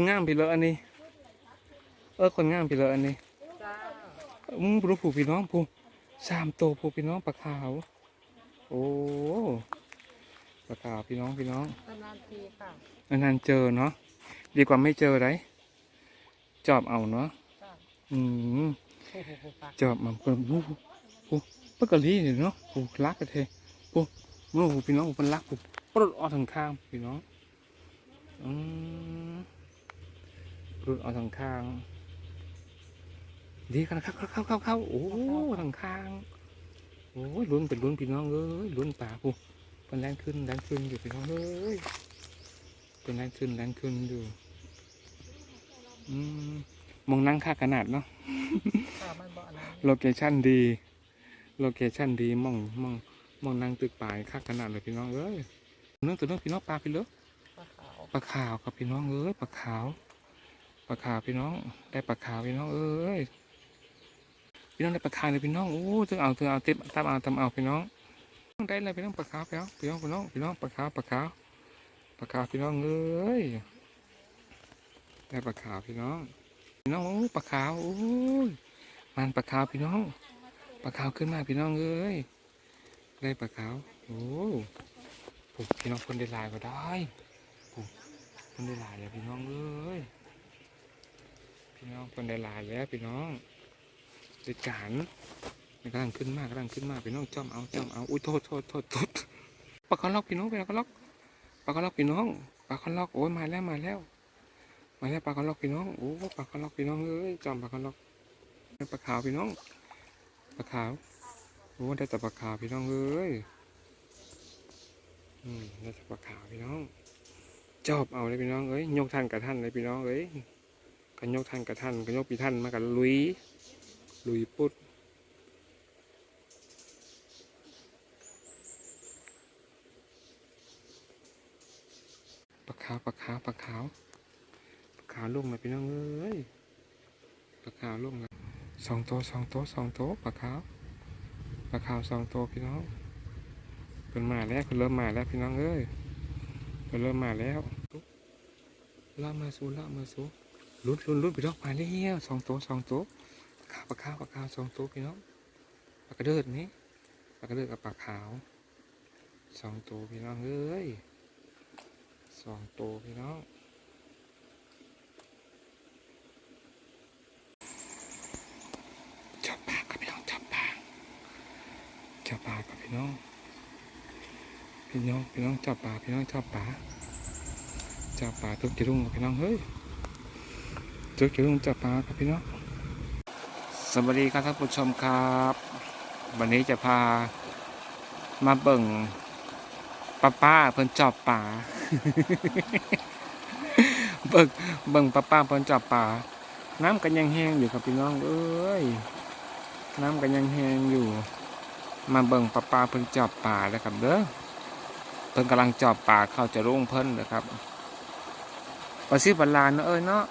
คนงามพี่เลอะอันนี้ เออคนงามพี่เลอะอันนี้จ้าอืมรู้ผู้พี่น้องผู้สามโตวผู้พี่น้องปลาขาว โอ้ปลาขาวพี่น้องพี่น้องนานๆทีค่ะนานๆเจอเนาะดีกว่าไม่เจอไรจอบเอาเนาะจ้าอืมโอ้โหปากจอบมันเป็นผู้ผู้ปกติเนี่ยเนาะผู้รักกันเทผู้รู้ผู้พี่น้องผู้เป็นรักผู้ปลดออกทางข้างพี่น้องอืม ปลดออกทางข้าง ดีกันครับเข้าเข้าเข้าเข้าโอ้ทางข้าง โอ้ยลุ้นเป็นลุ้นพี่น้องเอ้ยลุ้นป่าผู้เป็นแรงขึ้นแรงขึ้นอยู่พี่น้องเอ้ยเป็นแรงขึ้นแรงขึ้นอยู่อืมมองนั่งค่าขนาดเนาะค่ะมันบ่อนั้นโลเคชั่นดีโลเคชั่นดีมองมองมองนั่งตึกป่ายค่าขนาดเลยพี่น้องเอ้ยเรื่องตัวเรื่องพี่น้องปลาพี่เลิกปลาขาวปลาขาวครับพี่น้องเอ้ยปลาขาว ปลาขาวพี่น้อง ได้ปลาขาวพี่น้องเอ้ยพี่น้องได้ปลาขาวเลยพี่น้องโอ้ถึงเอาถึงเอาเต็มตามเอาตามเอาพี่น้องได้เลยพี่น้องปลาขาวพี่น้องพี่น้องพี่น้องพี่น้องปลาขาวปลาขาวปลาขาวพี่น้องเอ้ยได้ปลาขาวพี่น้องพี่น้องโอ้ปลาขาวโอ้ยมันปลาขาวพี่น้องปลาขาวขึ้นมาพี่น้องเอ้ยได้ปลาขาวโอ้โหพี่น้องคนได้ลายก็ได้คนได้ลายแล้วพี่น้องเอ้ย พี่น้องคนได้ลายแล้วพี่น้องได้การมันกำลังขึ้นมากกำลังขึ้นมากพี่น้องจ้อมเอาจ้อมเอาอุ้ยโทษโทษโทษโทษปลาคอนล็อกพี่น้องปลาคอนล็อกปลาคอนล็อกพี่น้องปลาคอนล็อกโอ้ยมาแล้วมาแล้วมาแล้วปลาคอนล็อกพี่น้องโอ้ปลาคอนล็อกพี่น้องเอ้ยจ้อมปลาคอนล็อกปลาขาวพี่น้องปลาขาวโอ้ได้แต่ปลาขาวพี่น้องเอ้ยอืมได้แต่ปลาขาวพี่น้องจอบเอาเลยพี่น้องเอ้ยยกท่านกับท่านเลยพี่น้องเอ้ย กันยกท่านกับท่านกันยกพี่ท่านมากันลุย ลุยปุ๊ดปลาขาวปลาขาวปลาขาวปลาขาวลงเลยพี่น้องเอ้ยปลาขาวลงเลยสองโตสองโตสองโตปลาขาวปลาขาวสองโตพี่น้องเป็นมาแล้วเป็นเริ่มมาแล้วพี่น้องเอ้ยเก็เริ่มมาแล้วล่ามาสูล่ามาสู ลุ้นลุ้นลุ้นพี่น้องมาแล้วสองตัวสองตัวขาวปลาขาวปลาขาวสองตัวพี่น้องปลากระเดิดนี้ปลากระเดิดกับปลาขาวสองตัวพี่น้องเอ้ยสองตัวพี่น้องจับปลากับพี่น้องจับปลาจับปลากับพี่น้องพี่น้องพี่น้องจับปลาพี่น้องจับปลาจับปลาทุกจิรุ่งกับพี่น้องเฮ้ย ทุกจิรุ่งจับปลาครับพี่น้องสวัสดีครับท่านผู้ชมครับ วันนี้จะพามาเบิ่งป้าป้าเพิ่นจับปลาเบิ่งเบิ่งป้าป้าเพิ่นจับปลาน้ำกันยังแห้งอยู่ครับพี่น้องเอ้ยน้ำกันยังแห้งอยู่ มาเบิ่งป้าป้าเพิ่นจับปลาแล้วครับเด้อเพิ่นกำลังจอบปลาเข้าจะรุ่งเพิ่นนะครับปลาซิปลาลานเนาะเอ้ยเนาะ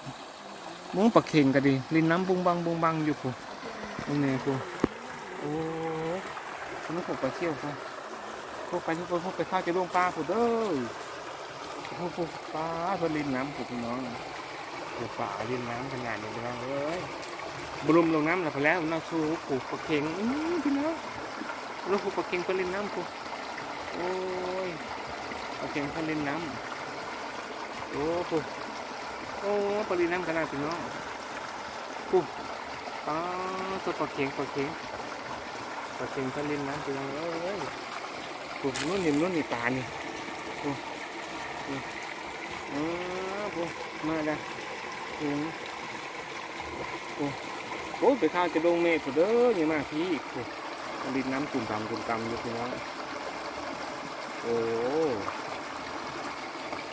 มุ้งปลาเข่งก็ดีลินน้ำบุงบังบุงบังอยู่กูนี่นี่กูโอ้คนนี้ผมปลาเชี่ยวกูพวกไปทุกคนพวกไปเข้าจะรุ่งปลากูเด้อพวกพวกปลาเพิ่นลินน้ำกูพี่น้องกูปลาลินน้ำขนาดนี้พี่น้องเอ้ยบรุมลงน้ำแล้วพอแล้วน่าสู้กูปลาเข่งอื้อพี่น้องลูกกูปลาเข่งเพิ่นลินน้ำกูโอ้ยเอาเข็มขันเล่นน้ำโอ้ปุ๊ โอ้ปริน้ำขนาดพี่น้องปุ๊ป้าตัวปลาเข็งปลาเข็งปลาเข็งขันเล่นน้ำพี่น้องเอ้ยปุ๊นู่นนี่นู่นนี่ปลานี่ปุ๊นี่อ๋อปุ๊มาได้อืมปุ๊โอ้ยไปข้าวจะลงเมฆเด้อนี่มาพี่ปุ๊ดินน้ำตุ่มต่ำตุ่มตำอยู่พี่น้องโอ้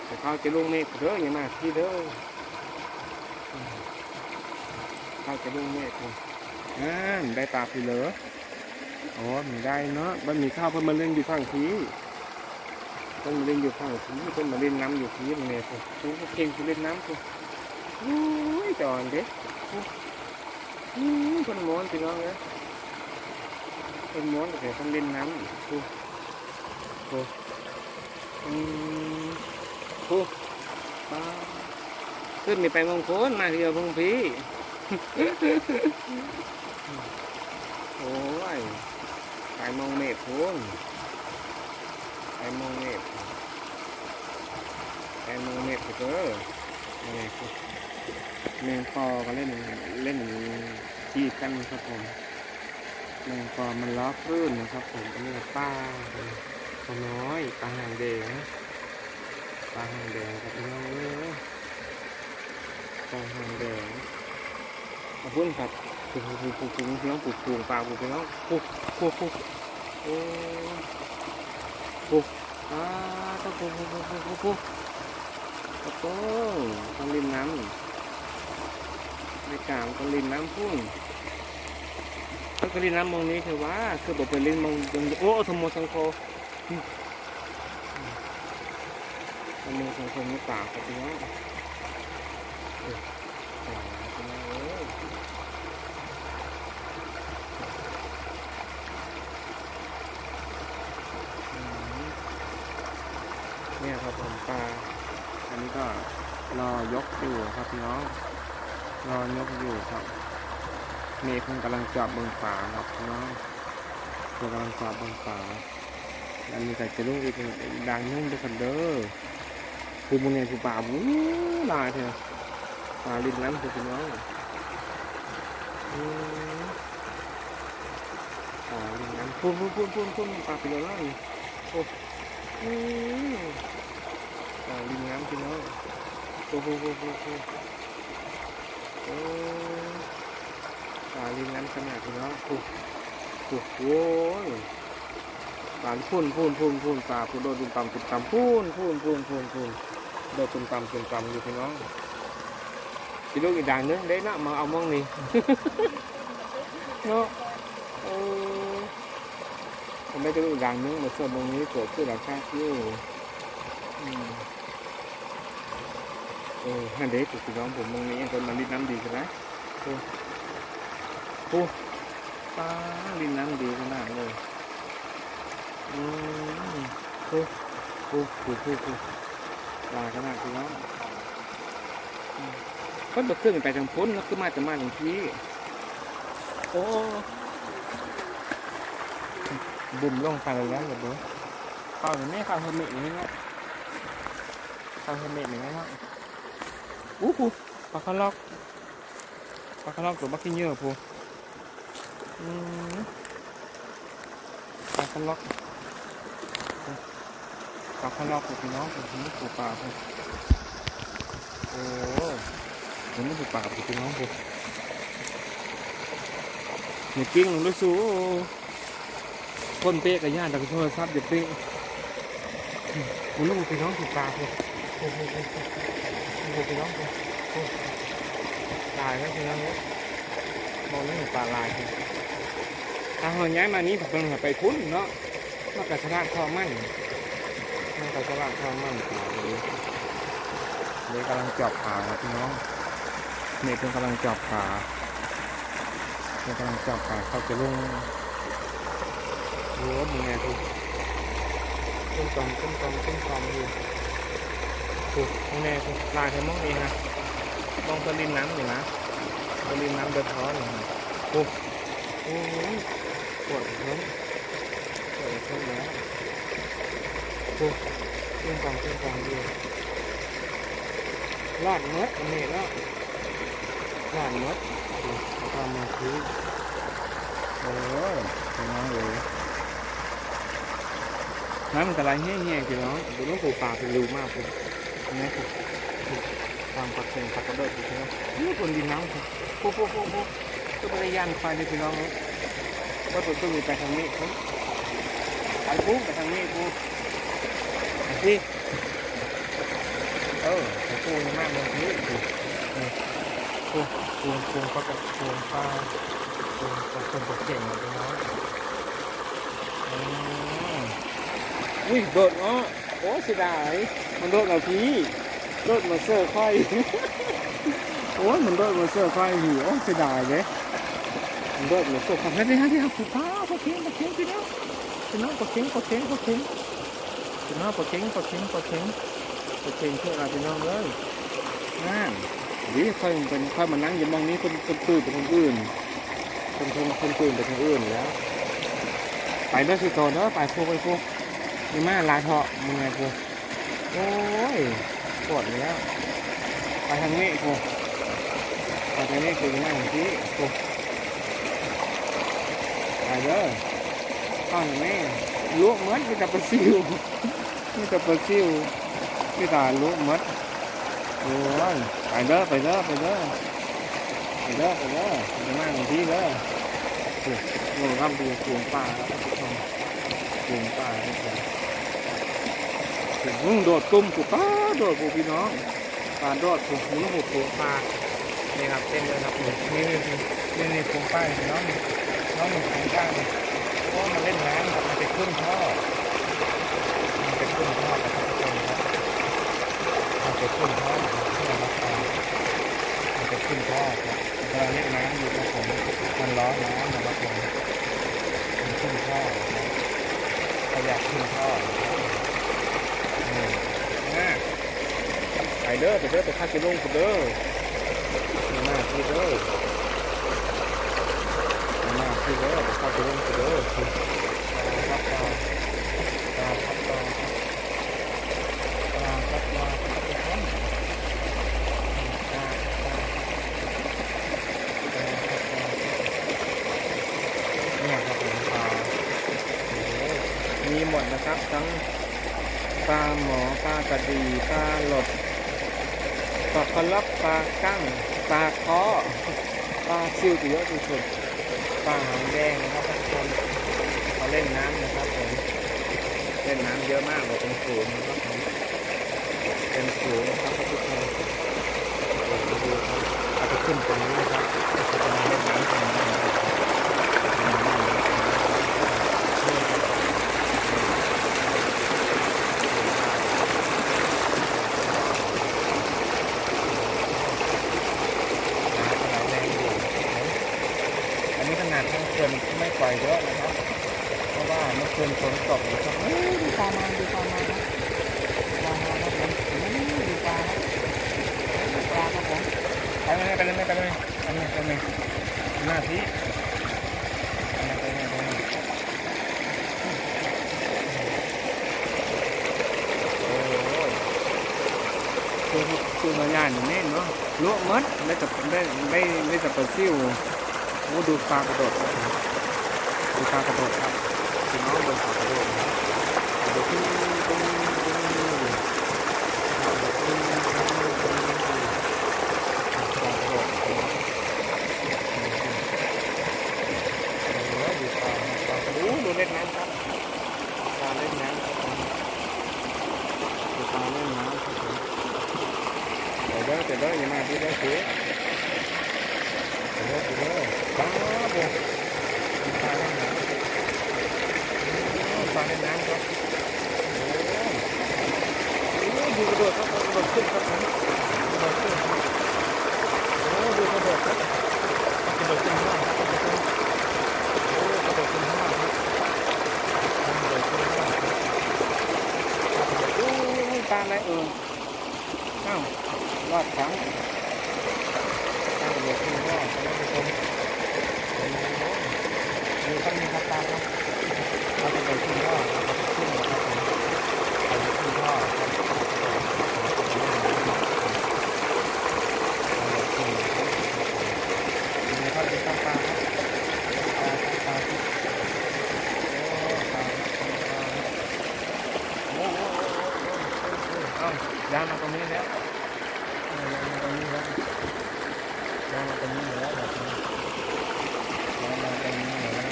แต่เขาจะลงเมฆเด้ออย่มากที่เด้อ เขาจะลงเมฆเลยอ่าได้ปลาไปเหรออ๋อมันได้เนาะมันมีข้าวเพิ่นมาเล่นอยู่ฝั่งทีเพิ่นมาเล่นอยู่ฝั่งทีเพิ่นมาเล่นน้ำอยู่ทีมันเนี่ยปุ๊ปุ๊บเก่งไปเล่นน้ำปุ๊อุ้ยจอนเด็กปุ๊อืมเพิ่นม้วนพี่น้องเลยเพิ่นม้วนแต่เพิ่นเล่นน้ำปุ๊โอ้อืมโอ้ปลาขึ้นมีไปมงคลมาเดียวพงพี่ โอ้ยไปมองเมฆพูนไปมองเมฆไปมองเมฆเถอะนี่คือแมงปอก็เล่นเล่นจีบกันครับผมแมงปอมันล้อคลื่นนะครับผมอันนี้ป้าปลาน้อยปลาหางแดงปลาหางแดงครับพี่น้องเอ้ยปลาหางแดง เอาพุ่นครับปลูกปลูกปลูกปลูกพี่น้องปลูกปลูกปลาปลูกพี่น้องปลูกปลูกปลูกโอ้ปลูกอ่าต้องปลูกปลูกปลูกปลูกปลูกโอ้โหต้องริมน้ำในกลางต้องริมน้ำพุ่นต้องริมน้ำมองนี้คือว่าคือบอกไปริมมองตรงโอ้สมโมสังโคสมโมสังโคนี่ป่าครับพี่น้อง อ๋อเป็นไงเอ้ยอืมเนี่ยครับผมปลา อันนี้ก็ รอยกอยู่ครับพี่น้อง รอยกอยู่ครับ เมย์คงกำลังจับเบิงป่าครับพี่น้องกำลังจับเบิงป่าอันนี้ก็จะลุกอีกอีกดังนึงด้วยกันเด้อภูมิเนี่ยภูป่าบู๊ลายเถอะปลาลิ้นน้ำคือพี่น้องปลาลิ้นน้ำพุ่นพุ่นพุ่นพุ่นพุ่นปลาปีโลล่างโอ้ปลาลิ้นน้ำพี่น้อง โอ้โหโอ้โหโปลาลิงนั้นขนาดนี้เนาะโอ้โหโอ้ยปลาพุ่นพุ่นพุ่นพุ่นปลาพุ่นโดนตุ่มต่ำตุ่มต่ำพุ่นพุ่นพุ่นพุ่นพุ่นโดนตุ่มต่ำตุ่มต่ำอยู่พี่น้องพี่ลูกอีกด่างนึงได้นะมาเอามองนี่เนาะทำไมจะลูกอีด่างนึงมาส่วนตรงนี้เกิดขึ้นหลังคาที่ nào rồi ừ ô ô ô ô ô là cái nào chị đó ừ. มันบ่ไหมคุ้มต้าลินนัมดีขึ้นาดถูกน้องก็เบิกเครื่องไปทางพ้นแล้วคือมาจะมาทางที่โอ้บุ่มลงไปแล้วเหรอเบ้อเข้าอย่างนี้เข้าวเฮมิอย่างนี้เนาะเข้าเฮมิอย่างนี้เนาะ อู้หูปลาคาร์ลอกปลาคาร์ลอกตัวบักกี้งเยอะพูปลาคาร์ลอกปลาคาร์ลอกพวพี่น้องพวกนี้ปลูกปลาพวกโอ้ผมไม่ถูกปากพี่น้องผมเนี่ยกิ้งลงด้วยสูคนเป๊ะกับญาติตะกุโทรศัพท์เดี๋ยวเป๊ะมันลูกพี่น้องถูกปากผม โอ้โหโอ้โหโอ้โหพี่น้องผมโอ้ตายแล้วพี่น้องเนี่ยมองนี่ปลาลายผมทางหอย้ายมานี้ผมกำลังไปคุ้นเนาะมากระชากคอมั่นมากระชากคอมั่นปลาเลยเลยกำลังจับปลาครับพี่น้องเมฆเพิ่งกำลังจับขาเพิ่งกำลังจับขาเขาจะลงโอ้วมีไงทุกต้นกอมต้นกอมต้นกอมอยู่ ถูกข้างในทุกลายเทมองนี้ฮะมองตะลินน้ำอยู่นะตะลินน้ำเดือดร้อนอยู่นะโอ้โอ้ยปวดท้องปวดท้องแล้วโอ้ต้นกอมต้นกอมอยู่ลาดเมดอันนี้แล้วหวานมดแล้วก็มาคือโอ้ยพี่น้องเลยน้ำมันกระไรแห้งๆพี่น้องดูน้องปูปลาเป็นรูมากเลย นี่คือความปักเสียงปักกระโดดพี่น้องนี่คนดินน้ำคือปุ๊บปุ๊บปุ๊บปุ๊บก็ไม่ได้ย่านควายเลยพี่น้องว่าตัวต้องมีไปทางนี้ครับไปปุ๊บไปทางนี้ปุ๊บนี่เออปปุ๊บมากเลยนี่ปุ๊บปูปูปูเขากับปูปลาปูกับคนตกเก่งเลยพี่น้องอุ้ยโดดเนาะโอ้เสียดาย มันโดดมาพี่โดดมาเสื้อค่อยโอ้ยมันโดดมาเสื้อค่อยหิวเสียดายเลยมันโดดมาเสื้อค่อยเฮ้ยเฮ้ยเฮ้ยปูปลาปลาเค็งปลาเค็งพี่น้องพี่น้องปลาเค็งปลาเค็งปลาเค็งพี่น้องปลาเค็งปลาเค็งปลาเค็งปลาเค็งเพื่ออะไรพี่น้องเลยนั่นนี่ค่อยเป็นค่อยมานั่งอยู่มองนี้คนคนตื่นไปทางอื่นคนคนคนตื่นไปทางอื่นแล้ว ไปเด้อสิโตเด้อไปพวกไปพวกนี่มาลาเถาะมึงไงพวก โอ้ยปวดแล้ว ไปทางนี้พวกไปทางนี้คือนั่งที่พวกไปเด้อข้าวหน่อยแม่ลวกเหมือนมีแต่ปลาซิวมีแต่ปลาซิวมีแต่ลวกเหมือนโอ้ยไปเด้อไปเด้อไปเด้อไปเด้อไปเด้อไปนั่งที่เด้อโอ้ครับดูสวนป่าครับทุกคนสวนป่าทุกคน ถึงโดดตุ้มกูป้าโดดกูพี่น้องปลาโดดกูหมุนหัวตัวปลานี่ครับเต้นเลยครับนี่นี่นี่นี่นี่สวนป่าพี่น้องนี่น้องมันสวนป่านี่เพราะมันเล่นน้ำครับมันจะขึ้นท่อมันจะขึ้นท่อครับทุกคนครับมันจะขึ้นท่อครับเพื่อรับปลามันจะขึ้นท่อครับกำลังเล่นน้ำอยู่ครับผมมันร้อนน้ำนะครับผมมันขึ้นท่อครับขยับขึ้นท่อครับนี่นะไป เด้อไปเด้อไปคากิโลงกูเด้อมาพี่เด้อมาพี่เด้อไปคากิโลงกูเด้อคือปลาครับปลาปลาครับปลาปลาครับปลาครับปลาครับปลาเนี่ยครับผมปลามีหมดนะครับทั้งปลาหมอปลากระดีปลา ปลาลับปลากั้งปลาเคาะปลาซิวตัวเยอะที่สุดปลาหางแดงนะครับทุกคนเขาเล่นน้ำนะครับผมเล่นน้ำเยอะมากเลยเป็นสูงนะครับผมเป็นสูงนะครับทุกคนโอ้โหดูครับอาจจะขึ้นตรงนี้นะครับจะมาเล่นน้ำตรงนี้นะครับ อันนี้ขนาดทั้งเขื่อนไม่ปล่อย เยอะนะครับ เพราะว่าเมื่อคืนฝนตกนะครับดูปลามาดูปลามาปลามาครับผมดูปลาดูปลาครับผมไปเลยไปเลยไปเลยไปเลยไปเลยหน้าที่ไปเลยไปเลยไปเลยโอ้ยคือคือมายานอย่างนี้เนาะลวกมัดได้แต่ได้ได้ได้แต่ปลาซิ่วโอ้ดูปลากระโดด ดูการกระโดดครับพี่น้องดูปลากระโดดครับดูตึ้งตึ้งตึ้งตึ้งตึ้งปลากระโดดโอ้ดูปลาปลาโอ้ดูเล่นน้ำครับปลาเล่นน้ำครับผมดูปลาเล่นน้ำครับผมเดี๋ยวเด้อเดี๋ยวเด้ออย่ามาพี่เด้อเสือ เดี๋ยวเดี๋ยวปลาบัวปลาเล่นน้ำปลาเล่นน้ำครับโอ้โหดูกระโดดครับกระโดดขึ้นครับผมกระโดดขึ้นครับโอ้ดูกระโดดครับกระโดดขึ้นข้างล่างครับกระโดดขึ้นโอ้กระโดดขึ้นข้างล่างครับกระโดดขึ้นข้างล่างครับโอ้ยปลาอะไรเอออ้าวรอดครั้ง ตั้งเรือขึ้นรอดท่านผู้ชมมีท่านมีครับตาครับเราจะไปขึ้นรอดเราจะขึ้นนะครับผมเราจะขึ้นรอดครับเราจะขึ้นมีท่านมีครับตาครับตาครับตาที่โอ้ตาครับตาครับโอ้โหเอ้ายางมาตรงนี้แล้วยางมาตรงนี้แล้ว ย้ายมาตรงนี้แล้วแบบนี้ย้ายมาตรงนี้แล้ว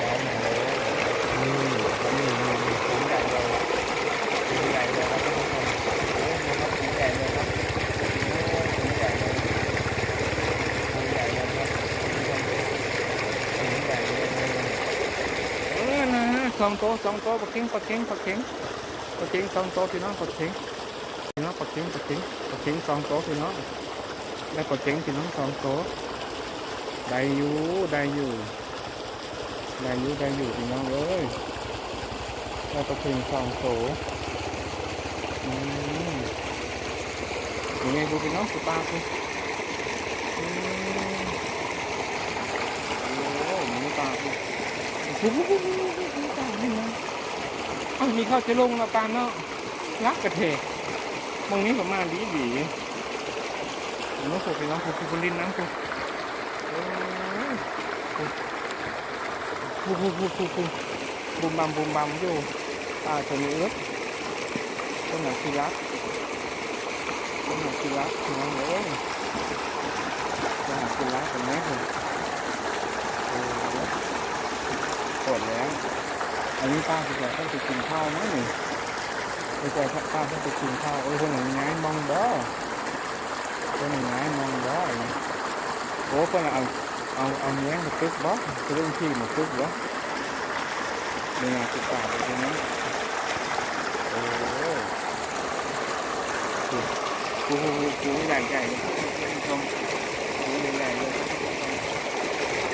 ย้ายมาแล้วนี่เขามีมีมีถุงใหญ่เลยถุงใหญ่เลยครับทุกคนโอ้โหครับถุงใหญ่เลยครับโอ้ถุงใหญ่เลยถุงใหญ่เลยครับทุกคนถุงใหญ่เลยเออนะ สองโต๊ะสองโต๊ะปักเข่งปักเข่งปักเข่งปักเข่งสองโต๊ะพี่น้องปักเข่งพี่น้องปักเข่งปักเข่งปักเข่งสองโต๊ะพี่น้องแล้วก็เจ๋งพี่น้องสองโต๊ะได้อยู่ได้อยู่ได้อยู่ได้อยู่พี่น้องเอ้ยแล้วก็ถึงสองโต๊ะอืมยังไงดูพี่น้องปูปลาปูอืมโอ้โหมีปลาปูปูปูปูปูปูปูปลานี่นะ เอ้ามีข้าวจะลงมาปลาเนาะรักกระเทกมองนี้ประมาณดีดีน้องปูพี่น้องปูปูปูลิ้นน้ำปูโอ้ยปูปูปูปูปูบุมบัมบุมบัมอยู่ปลาตัวนี้เอิบต้นหนังกีรักต้นหนังกีรักน้องเอ้ยต้นหนังกีรักเป็นไงผมโอ้โหปวดแล้ว อันนี้ป้าจะต้องไปกินข้าวมั้งไปใจป้าต้องไปกินข้าวโอ้ยคนหนึ่งง่ายมองบ่คนหนึ่งง่ายมองบ่โอ้คนเอาเอาเอาเนี้ยมาตึกบ่คือเรื่องที่มาตึกบ่นี่นตึกป่าไปตรงนั้นโอ้กูกูกูใหญ่ใหญ่เลยท่านผู้ชมกูใหญ่ใหญ่เลยท่านผู้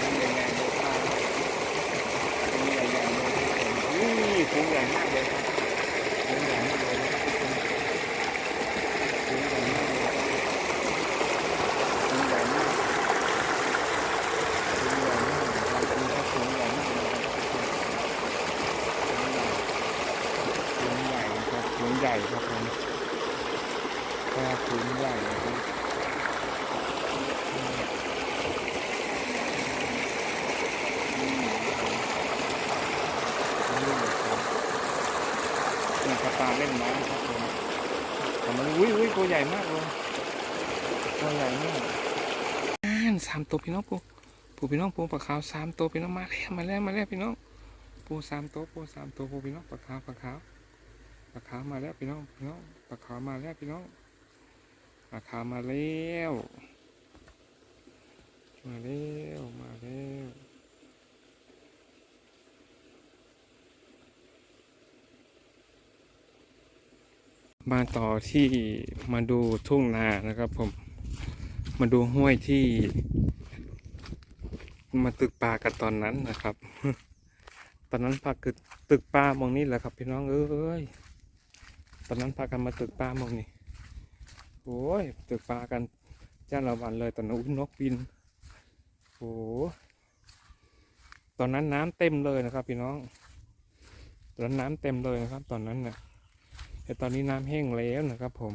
ชมใหญ่ใหญ่เลยป้ากูใหญ่ใหญ่เลย อุ้ยกูใหญ่มากเลยครับกูใหญ่มากเลยนะครับทุกคนกูใหญ่มากเลยกูใหญ่มาก สูงใหญ่มากนะครับมีพระสูงใหญ่มากนะครับสูงใหญ่ครับสูงใหญ่ครับผมพระสูงใหญ่นะครับอืมนี่นะครับนี่กระตาเล่นน้ำครับผมแต่มันอุ้ยอุ้ยตัวใหญ่มากเลยตัวใหญ่มากอ่านสาม ตัวพี่น้องปุ๊ปูพี่น้องปูปลาขาวสามตัวพี่น้องมาแล้วมาแล้วมาแล้วพี่น้องปูสามตัวปูสามตัวปูพี่น้องปลาขาวปลาขาวปลาขาวมาแล้วพี่น้องพี่น้องปลาขาวมาแล้วพี่น้องปลาขาวมาแล้วมาแล้วมาแล้วมาต่อที่มาดูทุ่งนานะครับผม มาดูห้วยที่ มาตึกปลากันตอนนั้นนะครับ ตอนนั้นพาคือตึกปลามองนี่แหละครับพี่น้องเอ้ย ตอนนั้นพากันมาตึกปลามองนี่ โอ้ยตึกปลากันจ้าละวันเลยตอนนั้นนกบิน โอ้ตอนนั้นน้ำเต็มเลยนะครับ พี่น้อง ตอนนั้นน้ำเต็มเลยนะครับ ตอนนั้นน่ะแต่ตอนนี้น้ำแห้งแล้วนะครับ ผม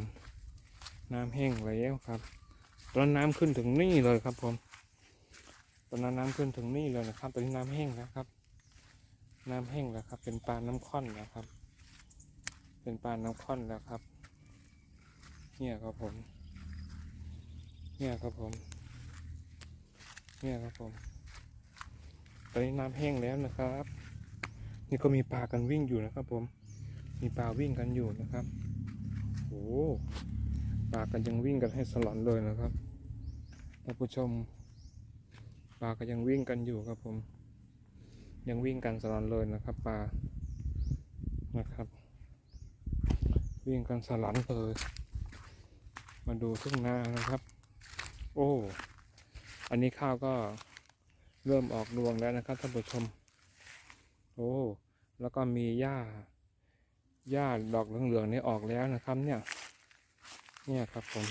น้ำแห้งแล้วครับ ตอนนั้นน้ำขึ้นถึงนี่เลยครับผม ตอนนั้นน้ำขึ้นถึงนี่เลยนะครับตอนนี้น้ำแห้งแล้วครับ น้ำแห้งแล้วครับ เป็นปลาน้ำค่อนนะครับ เป็นปลาน้ำค่อนแล้วครับ เนี่ยครับผม เนี่ยครับผม เนี่ยครับผม ตอนนี้น้ำแห้งแล้วนะครับ นี่ก็มีปลากันวิ่งอยู่นะครับ ผม มีปลาวิ่งกันอยู่นะครับโอ้ปลากันยังวิ่งกันให้สลอนเลยนะครับท่านผู้ชม ปลาก็ยังวิ่งกันอยู่ครับผม ยังวิ่งกันสลอนเลยนะครับปลานะครับ วิ่งกันสลันเลยมาดูทุ่งนานะครับ โอ้อันนี้ข้าวก็เริ่มออกรวงแล้วนะครับท่านผู้ชม โอ้แล้วก็มีหญ้าหญ้าดอกเหลืองๆนี่ออกแล้วนะครับ เนี่ย เนี่ยครับผม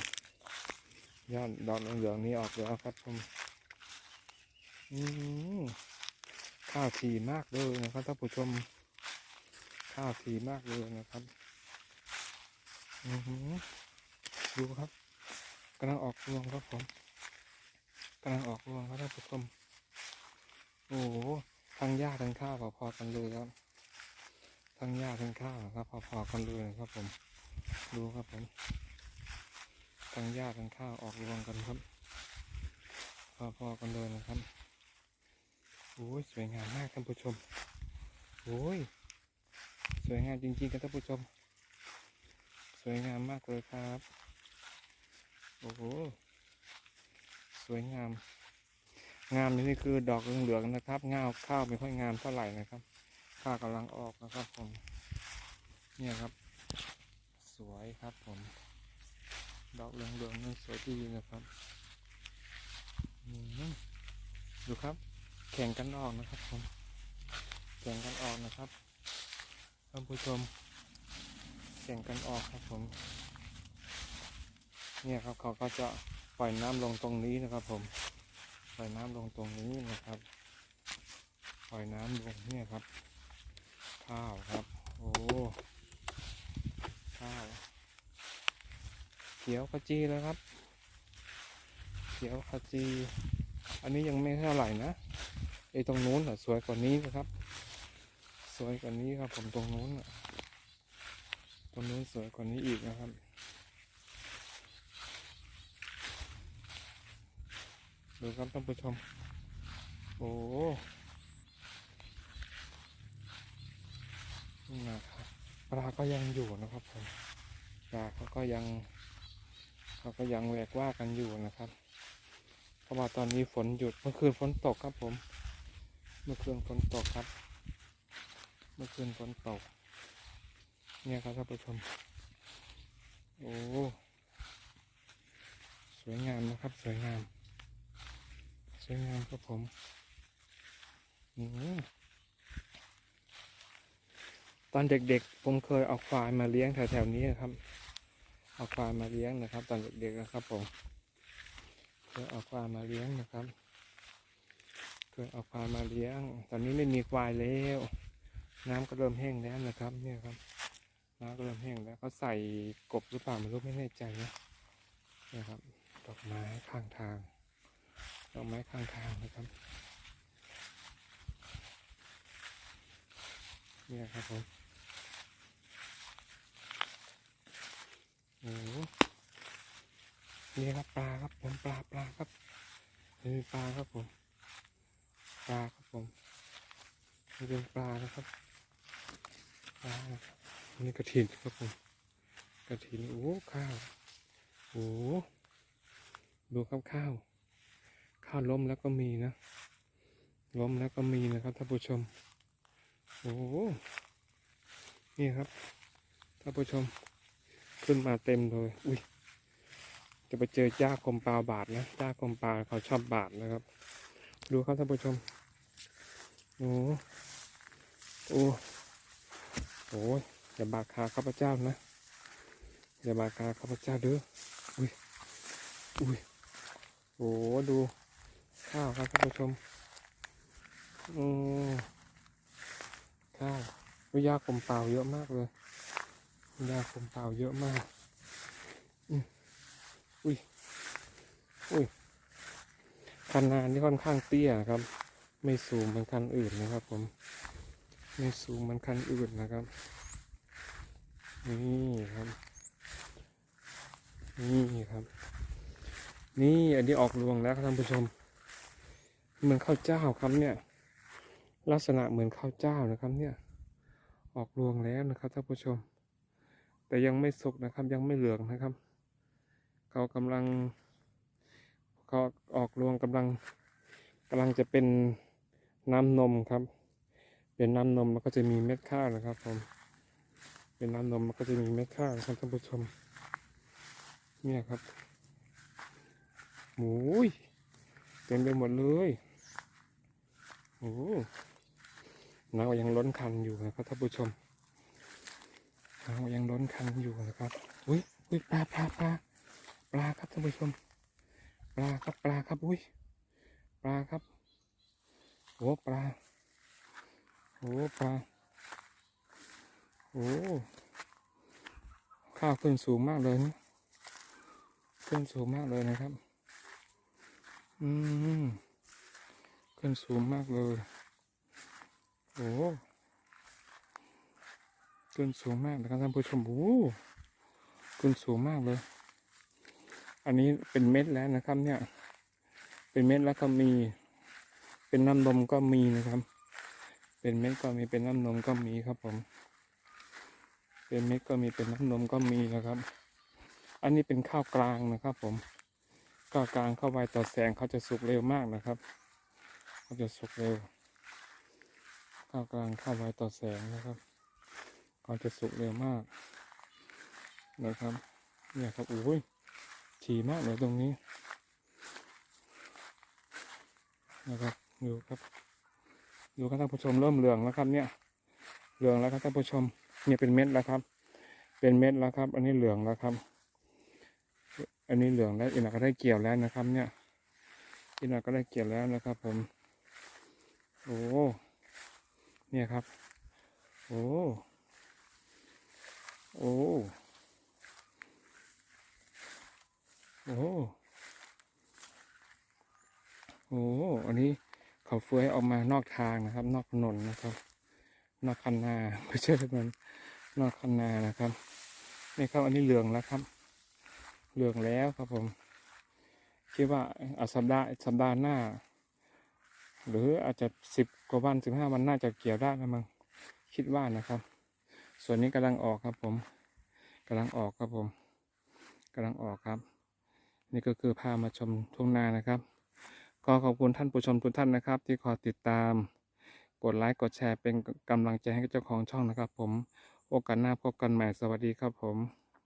หญ้าดอกเหลืองๆนี่ออกแล้วครับผม ข้าวทีมากเลยนะครับท่านผู้ชม ข้าวทีมากเลยนะครับดูครับกำลังออกรวงครับผมกำลังออกรวงครับท่านผู้ชมโอ้โหทั้งหญ้าทั้งข้าวพอๆกันเลยครับทั้งหญ้าทั้งข้าวครับพอๆกันเลยนะครับผม ดูครับผมทั้งหญ้าทั้งข้าวออกรวงกันครับพอๆกันเลยนะครับ โอ้ยสวยงามมากท่านผู้ชม โอ้ย สวยงามจริงๆครับท่านผู้ชม สวยงามมากเลยครับ โอ้โห สวยงาม งามนี่คือดอกเหลืองๆนะครับงาวข้าวไม่ค่อยงามเท่าไหร่นะครับ ข้าวกำลังออกนะครับผม เนี่ยครับ สวยครับผม ดอกเหลืองๆนี่สวยดีนะครับ ดูครับ แข่งกันออกนะครับผมแข่งกันออกนะครับท่านผู้ชมแข่งกันออกครับผม เนี่ยครับเขาก็จะปล่อยน้ำลงตรงนี้นะครับ ผม ปล่อยน้ำลงตรงนี้นะครับ ปล่อยน้ำลงเนี่ยครับ ข้าวครับ โอ้ข้าวเขียวขจีแล้วครับ เขียวขจี อันนี้ยังไม่เท่าไหร่นะ อ้ตรงนู้นอะสวยกว่านี้นะครับ สวยกว่านี้ครับ ผมตรงนู้นอะตรงนู้นสวยกว่านี้อีกนะครับดูครับท่านผู้ชม โอ้นี่นะครับปลาก็ยังอยู่นะครับผมปลาเขาก็ยังเขาก็ยังแหวกว่ากันอยู่นะครับ เพราะว่าตอนนี้ฝนหยุดเมื่อคืนฝนตกครับผม เมื่อคืนฝนตกครับ เมื่อคืนฝนตก เนี่ยครับท่านผู้ชม โอ้ สวยงามนะครับ สวยงาม สวยงามครับผมอตอนเด็กๆ ผมเคยเอาควายมาเลี้ยงแถวๆนี้นะครับ เอาควายมาเลี้ยงนะครับ ตอนเด็กๆนะครับผมเคยเอาควายมาเลี้ยงนะครับ เคยเอาควายมาเลี้ยง ตอนนี้ไม่มีควายแล้ว น้ำก็เริ่มแห้งแล้วนะครับ เนี่ยครับน้ำก็เริ่มแห้งแล้วเขาใส่กบหรือเปล่าไม่รู้ไม่แน่ใจนะเนี่ยครับ ดอกไม้ข้างทาง ดอกไม้ข้างทางนะครับเนี่ยครับผมโอ้โหนี่ครับปลาครับผมปลาปลาครับนี่ปลาครับผม ปลาครับผมนี่เป็นปลานะครับปลานะครับนี่กระถินครับผมกระถินโอ้ข้าวโอ้ดูครับข้าวข้าวล้มแล้วก็มีนะล้มแล้วก็มีนะครับท่านผู้ชมโอ้นี่ครับท่านผู้ชมขึ้นมาเต็มเลยอุ้ยจะไปเจอจ้ากรมปลาบาทนะจ้ากรมปลาเขาชอบบาทนะครับ ดูครับท่านผู้ชม โอ้โหโอ้โหอย่าบาดขาข้าพเจ้านะ อย่าบาดขาข้าพเจ้าเด้อ อุ้ย อุ้ยโอ้ดูข้าวครับท่านผู้ชม อืมข้าววิยากลมเปล่าเยอะมากเลยวิยากลมเปล่าเยอะมากอืมอุ้ย อุ้ยคันนานี่ค่อนข้างเตี้ยครับ ไม่สูงเหมือนคันอื่นนะครับ ผม ไม่สูงเหมือนคันอื่นนะครับ นี่ครับ นี่ครับ นี่อันนี้ออกรวงแล้วครับท่านผู้ชม เหมือนข้าวเจ้าครับเนี่ย ลักษณะเหมือนข้าวเจ้านะครับ เนี่ย ออกรวงแล้วนะครับท่านผู้ชม แต่ยังไม่สุกนะครับ ยังไม่เหลืองนะครับ เขากำลังเขาออกรวงกำลังกำลังจะเป็น น้ำนมครับ เป็นน้ำนมแล้วก็จะมีเม็ดข้าวนะครับผมเป็นน้ำนมแล้วก็จะมีเม็ดข้าวครับท่านผู้ชมเนี่ยครับหมูยเต็มไปหมดเลยโอ้น้ำยังล้นคันอยู่นะครับท่านผู้ชมน้ำยังล้นคันอยู่นะครับอุ้ยอุ้ยปลาปลาปลาปลาครับท่านผู้ชม ปลาครับปลาครับอุ้ยปลาครับ โอ้ปลาโอ้ปลาโอ้ข้าวขึ้นสูงมากเลยนะขึ้นสูงมากเลยนะครับ อืมขึ้นสูงมากเลยโอ้ขึ้นสูงมากนะครับท่านผู้ชมโอ้ขึ้นสูงมากเลย อันนี้เป็นเม็ดแล้วนะครับเนี่ย เป็นเม็ดแล้วก็มี เป็นน้ำนมก็มีนะครับ เป็นเม็ดก็มีเป็นน้ำนมก็มีครับผม เป็นเม็ดก็มีเป็นน้ำนมก็มีนะครับ อันนี้เป็นข้าวกลางนะครับ ผม ข้าวกลางเข้าไวต่อแสงเขาจะสุกเร็วมากนะครับเขาจะสุกเร็ว ข้าวกลางเข้าไวต่อแสงนะครับเขาจะสุกเร็วมาก นะครับ เนี่ยครับอุ้ยถี่มากเลยตรงนี้นะครับ ดูครับดูครับท่านผู้ชมเริ่มเหลืองแล้วครับเนี่ยเหลืองแล้วครับท่านผู้ชมเนี่ยเป็นเม็ดแล้วครับ เป็นเม็ดแล้วครับ อันนี้เหลืองแล้วครับ อันนี้เหลืองแล้วอีกหน่อยก็ได้เกี่ยวแล้วนะครับ เนี่ยอีกหน่อยก็ได้เกี่ยวแล้วนะครับ ผมโอ้เนี่ยครับ โอ้โอ้โอ้โอ้ อันนี้ เขาเฟื้อยออกมานอกทางนะครับ นอกถนนนะครับ นอกคันนาไม่ใช่ถนนนอกคันนานะครับนี่ครับอันนี้เหลืองแล้วครับ เหลืองแล้วครับผม คิดว่าอาสัปดาห์สัปดาห์หน้า หรืออาจจะสิบกว่าวันสิบห้าวันน่าจะเกี่ยวได้นะมั้งคิดว่านะครับ ส่วนนี้กำลังออกครับผมกำลังออกครับผมกำลังออกครับ นี่ก็คือพามาชมทุ่งนานะครับ ก็ขอบคุณท่านผู้ชมทุกท่านนะครับ ที่คอยติดตาม กดไลค์กดแชร์เป็นกำลังใจให้เจ้าของช่องนะครับ ผมโอกาสหน้าพบกันใหม่สวัสดีครับผม